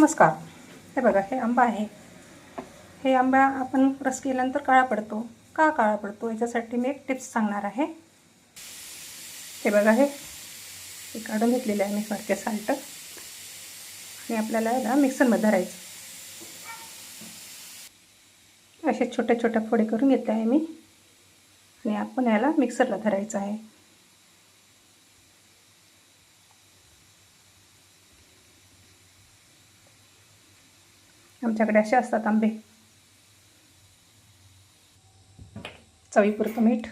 नमस्कार. हे बघा हे आंबा आहे. हे आंबा आपण रस केल्यानंतर काळा पडतो. का काळा पडतो? याच्यासाठी मी एक टिप्स सांगणार आहे. हे बघा हे हे काढून घेतलेलं आहे मी सारखे साल्ट. आणि आपल्याला याला मिक्सरमध्ये धरायचं. असे छोट्या छोट्या फोडे करून घेतले आहे मी. आणि आपण याला मिक्सरला धरायचं आहे. आमच्याकडे असे असतात आंबे. चवीपुरतं मीठ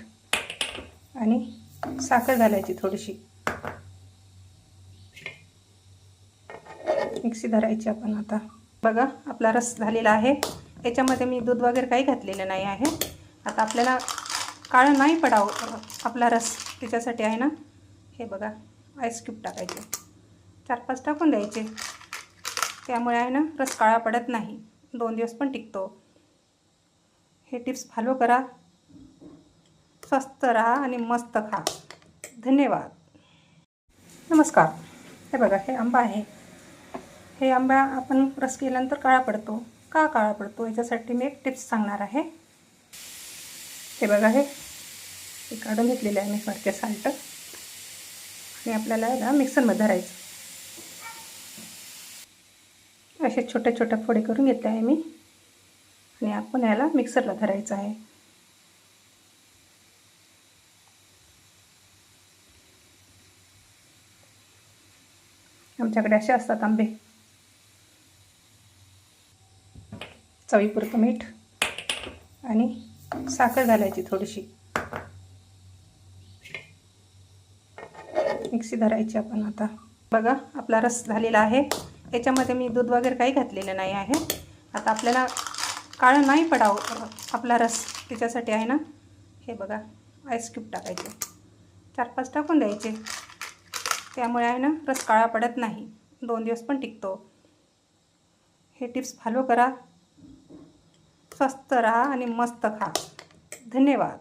आणि साखर घालायची थोडीशी. मिक्सी धरायची आपण आता. बघा आपला रस झालेला आहे. याच्यामध्ये मी दूध वगैरे काही घातलेलं नाही आहे. आता आपल्याला काळं नाही पडावं आपला रस त्याच्यासाठी आहे ना. हे बघा आईस क्यूब टाकायचे. चार पाच टाकून द्यायचे. त्यामुळे आहे ना रस काळा पडत नाही. दोन दिवस पण टिकतो. हे टिप्स फॉलो करा. स्वस्त राहा आणि मस्त खा. धन्यवाद. नमस्कार. हे बघा हे आंबा आहे. हे आंबा आपण रस केल्यानंतर काळा पडतो. का काळा पडतो? याच्यासाठी मी एक टिप्स सांगणार आहे. हे बघा हे काढून घेतलेले आहे मी सारखे साल्ट. आणि आपल्याला याला मिक्सरमध्ये धरायचं. असे छोटे छोटे फोडे करून घेतले आहे मी. आणि आपण याला मिक्सरला धरायचं आहे. आमच्याकडे असे असतात आंबे. चवीपुरतं मीठ आणि साखर घालायची थोडीशी. मिक्सी धरायची आपण आता. बघा आपला रस झालेला आहे. याच्यामध्ये मी दूध वगैरे काही घातलेलं नाही आहे. आता आपल्याला काळं नाही पडावं. आपला रस त्याच्यासाठी आहे ना. हे बघा आईस क्यूब टाकायचे. चार पाच टाकून द्यायचे. त्यामुळे आहे ना रस काळा पडत नाही. दोन दिवस पण टिकतो. हे टिप्स फॉलो करा. स्वस्त राहा आणि मस्त खा. धन्यवाद.